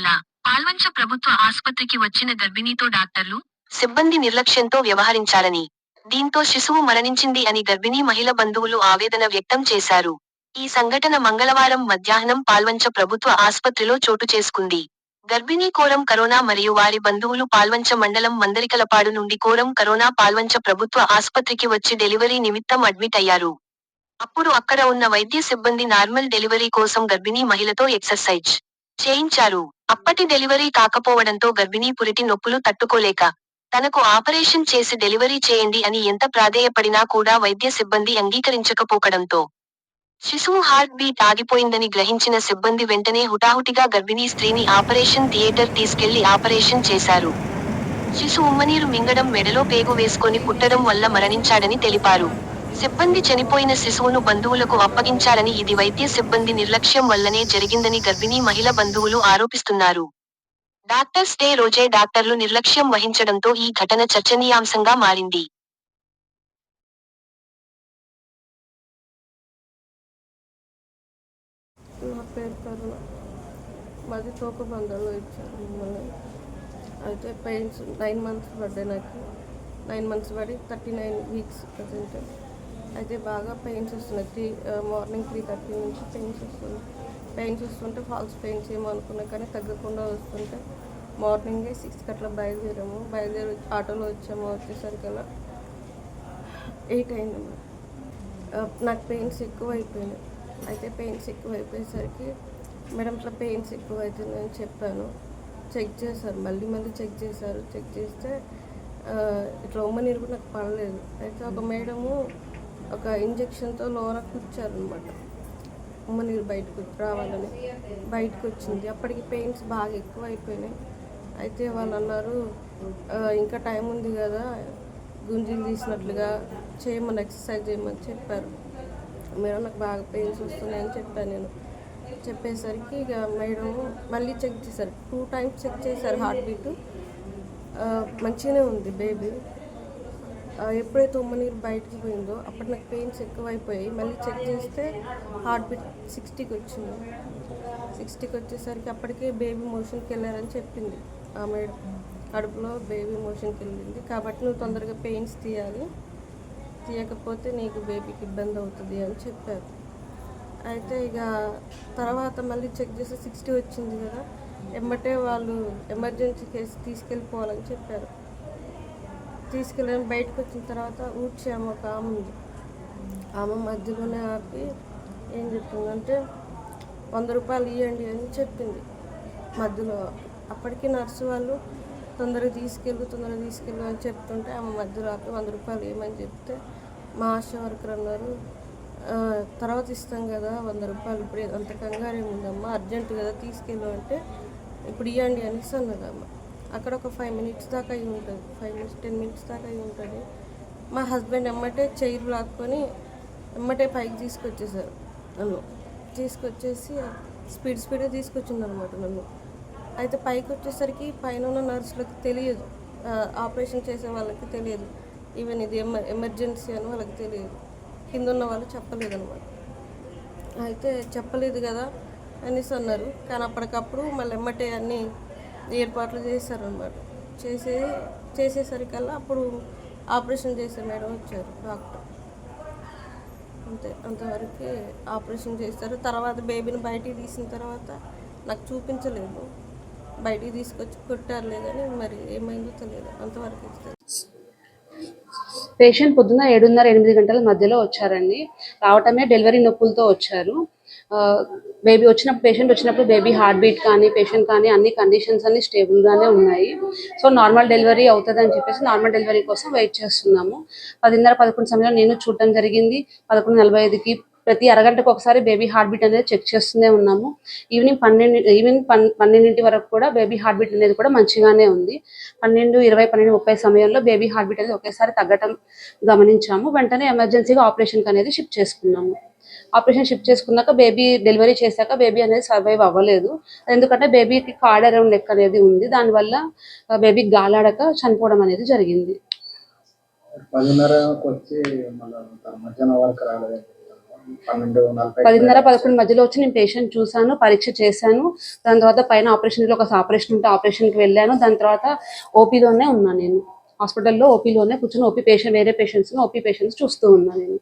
పాల్వంచ ప్రభుత్వ ఆసుపత్రికి వచ్చిన గర్భిణీతో డాక్టర్లు సిబ్బంది నిర్లక్ష్యంతో వ్యవహరించారని దీంతో శిశువు మరణించింది అని గర్భిణీ మహిళ బంధువులు ఆవేదన వ్యక్తం చేశారు. ఈ సంఘటన మంగళవారం మధ్యాహ్నం పాల్వంచ ప్రభుత్వ ఆస్పత్రిలో చోటు చేసుకుంది. గర్భిణీ కోరం కరోనా మరియు వారి బంధువులు పాల్వంచ మండలం మందరికలపాడు నుండి కోరం కరోనా పాల్వంచ ప్రభుత్వ ఆస్పత్రికి వచ్చి డెలివరీ నిమిత్తం అడ్మిట్ అయ్యారు. అప్పుడు అక్కడ ఉన్న వైద్య సిబ్బంది నార్మల్ డెలివరీ కోసం గర్భిణీ మహిళతో ఎక్సర్సైజ్ చేయించారు. అప్పటి డెలివరీ కాకపోవడంతో గర్భిణీ పురిటి నొప్పులు తట్టుకోలేక తనకు ఆపరేషన్ చేసి డెలివరీ చేయండి అని ఎంత ప్రాధేయపడినా కూడా వైద్య సిబ్బంది అంగీకరించకపోవడంతో శిశువు హార్ట్ బీట్ ఆగిపోయిందని గ్రహించిన సిబ్బంది వెంటనే హుటాహుటిగా గర్భిణీ స్త్రీని ఆపరేషన్ థియేటర్ తీసుకెళ్ళి ఆపరేషన్ చేశారు. శిశు ఉమ్మనీరు మింగడం మెడలో పేగు వేసుకొని పుట్టడం వల్ల మరణించాడని తెలిపారు. సిబ్బంది చనిపోయిన శిశువును బంధువులకు అప్పగించాలని ఇది వైద్య సిబ్బంది నిర్లక్ష్యం వల్లనే జరిగిందని గర్భిణీ మహిళ బంధువులు ఆరోపిస్తున్నారు. డాక్టర్స్ డే రోజే డాక్టర్లు నిర్లక్ష్యం వహించడంతో ఈ ఘటన చర్చనీయాంశంగా మారింది. నా పేరు కరుణ మాది ఇచ్చారు మిమ్మల్ని. అయితే పెయిన్స్ నైన్ మంత్స్ పడ్డాయి నాకు. నైన్ మంత్స్ పడి థర్టీ నైన్ వీక్స్ ప్రజెంట్. అయితే బాగా పెయిన్స్ వస్తున్నాయి. త్రీ మార్నింగ్ త్రీ థర్టీ నుంచి పెయిన్స్ వస్తుంది పెయిన్స్ వస్తుంటే ఫాల్స్ పెయిన్స్ ఏమో అనుకున్నా కానీ తగ్గకుండా వస్తుంటే మార్నింగే సిక్స్కి అట్లా బయలుదేరాము. బయలుదేరి ఆటోలో వచ్చాము. వచ్చేసరికల్లా ఎయిట్ అయింది నాకు పెయిన్స్ ఎక్కువ అయిపోయినాయి అయితే పెయిన్స్ ఎక్కువ అయిపోయేసరికి మేడం ఇట్లా పెయిన్స్ ఎక్కువ అవుతుందని చెప్పాను. చెక్ చేశారు. మళ్ళీ మళ్ళీ చెక్ చేశారు. చెక్ చేస్తే ఇట్లా ఉమ్మ నీరు కూడా నాకు పడలేదు. అయితే ఒక మేడము ఒక ఇంజెక్షన్తో లోన కూర్చారనమాట ఉమ్మ నీరు బయటకు రావాలని. బయటకు వచ్చింది అప్పటికి పెయిన్స్ బాగా ఎక్కువ అయిపోయినాయి అయితే వాళ్ళు అన్నారు ఇంకా టైం ఉంది కదా గుంజీలు తీసినట్లుగా చేయమని ఎక్సర్సైజ్ చేయమని చెప్పారు. మేడం నాకు బాగా పెయిన్స్ వస్తున్నాయని చెప్పాను నేను. చెప్పేసరికి ఇక మేడం మళ్ళీ చెక్ చేశారు. టూ టైమ్స్ చెక్ చేశారు హార్ట్ బీట్ మంచిగానే ఉంది బేబీ ఎప్పుడైతే ఉమ్మనీరు బయటికి పోయిందో అప్పుడు నాకు పెయిన్స్ ఎక్కువైపోయాయి. మళ్ళీ చెక్ చేస్తే హార్ట్ బీట్ సిక్స్టీకి వచ్చింది. సిక్స్టీకి వచ్చేసరికి అప్పటికే బేబీ మోషన్కి వెళ్ళారని చెప్పింది. ఆమె కడుపులో బేబీ మోషన్కి వెళ్ళింది. కాబట్టి నువ్వు తొందరగా పెయిన్స్ తీయాలి. తీయకపోతే నీకు బేబీకి ఇబ్బంది అవుతుంది అని చెప్పారు. అయితే ఇక తర్వాత మళ్ళీ చెక్ చేస్తే సిక్స్టీ వచ్చింది కదా. ఎమ్మటే వాళ్ళు ఎమర్జెన్సీ కేసు తీసుకెళ్ళిపోవాలని చెప్పారు. తీసుకెళ్ళని బయటకు వచ్చిన తర్వాత ఊడ్చాము ఆమె ఒక ఆమె ఉంది. ఆమె మధ్యలోనే ఆపి ఏం చెప్పిందంటే వంద రూపాయలు ఇవ్వండి అని చెప్పింది. మధ్యలో అప్పటికి నర్సు వాళ్ళు తొందరగా తీసుకెళ్ళు తొందరగా తీసుకెళ్ళు అని చెప్తుంటే ఆమె మధ్యలో ఆపి వంద రూపాయలు ఇవ్వమని చెప్తే మా ఆశా వర్కర్ అన్నారు తర్వాత ఇస్తాం కదా వంద రూపాయలు ఇప్పుడు అంత కంగారు ఏముందమ్మా అర్జెంట్ కదా తీసుకెళ్ళు అంటే ఇప్పుడు ఇవ్వండి అనేసి అన్నదమ్మా అమ్మ అక్కడ ఒక ఫైవ్ మినిట్స్ దాకా అయి ఉంటుంది. ఫైవ్ మినిట్స్ టెన్ మినిట్స్ దాకా అయి ఉంటుంది. మా హస్బెండ్ ఎమ్మటే చైర్ లాక్కొని ఎమ్మటే పైకి తీసుకొచ్చేసారు నన్ను. తీసుకొచ్చేసి స్పీడ్ స్పీడ్గా తీసుకొచ్చింది అనమాట నన్ను. అయితే పైకి వచ్చేసరికి పైన ఉన్న నర్సులకు తెలియదు ఆపరేషన్ చేసే వాళ్ళకి తెలియదు. ఈవెన్ ఇది ఎమ ఎమర్జెన్సీ అని వాళ్ళకి తెలియదు. కింద ఉన్న వాళ్ళు చెప్పలేదు అనమాట అయితే చెప్పలేదు కదా అనేసి అన్నారు. కానీ అప్పటికప్పుడు మళ్ళీ ఎమ్మటే అన్ని ఏర్పాట్లు చేశారనమాట చేసే చేసేసరికల్లా అప్పుడు ఆపరేషన్ చేసే మేడం వచ్చారు డాక్టర్. అంతే అంతవరకు ఆపరేషన్ చేస్తారు. తర్వాత బేబీని బయటికి తీసిన తర్వాత నాకు చూపించలేదు. బయటికి తీసుకొచ్చి కొట్టారులే కానీ మరి ఏమైందో తెలియదు. అంతవరకు పేషెంట్ పొద్దున్న ఏడున్నర ఎనిమిది గంటల మధ్యలో వచ్చారండి. రావటమే డెలివరీ నొప్పులతో వచ్చారు. బేబీ వచ్చినప్పుడు పేషెంట్ వచ్చినప్పుడు బేబీ హార్ట్ బీట్ కానీ పేషెంట్ కానీ అన్ని కండిషన్స్ అన్ని స్టేబుల్ గానే ఉన్నాయి. సో నార్మల్ డెలివరీ అవుతుంది అని చెప్పేసి నార్మల్ డెలివరీ కోసం వెయిట్ చేస్తున్నాము. పదిన్నర పదకొండు సమయంలో నేను చూడటం జరిగింది. పదకొండు నలభై ఐదుకి ప్రతి అరగంటకు ఒకసారి బేబీ హార్ట్ బీట్ అనేది చెక్ చేస్తూనే ఉన్నాము. ఈవినింగ్ పన్నెండు ఈవినింగ్ పన్ పన్నెండింటి వరకు కూడా బేబీ హార్ట్ బీట్ అనేది కూడా మంచిగానే ఉంది. పన్నెండు ఇరవై పన్నెండు ముప్పై సమయంలో బేబీ హార్ట్ బీట్ అనేది ఒకేసారి తగ్గటం గమనించాము. వెంటనే ఎమర్జెన్సీగా ఆపరేషన్ అనేది షిఫ్ట్ చేసుకున్నాము. ఆపరేషన్ షిఫ్ట్ చేసుకున్నాక బేబీ డెలివరీ చేశాక బేబీ అనేది సర్వైవ్ అవ్వలేదు. ఎందుకంటే బేబీకి కార్డ్ అరౌండ్ నెక్ అనేది ఉంది. దానివల్ల బేబీ గాలాడక చనిపోవడం అనేది జరిగింది. పదిన్నర పదకొండు మధ్యలో వచ్చి నేను పేషెంట్ చూశాను పరీక్ష చేశాను. దాని తర్వాత పైన ఆపరేషన్లో ఒక ఆపరేషన్ ఉంటే ఆపరేషన్కి వెళ్ళాను. దాని తర్వాత ఓపీలోనే ఉన్నాను నేను. హాస్పిటల్లో ఓపీలోనే కూర్చొని ఓపీ పేషెంట్ వేరే పేషెంట్స్ ఓపీ పేషెంట్స్ చూస్తూ ఉన్నాను నేను.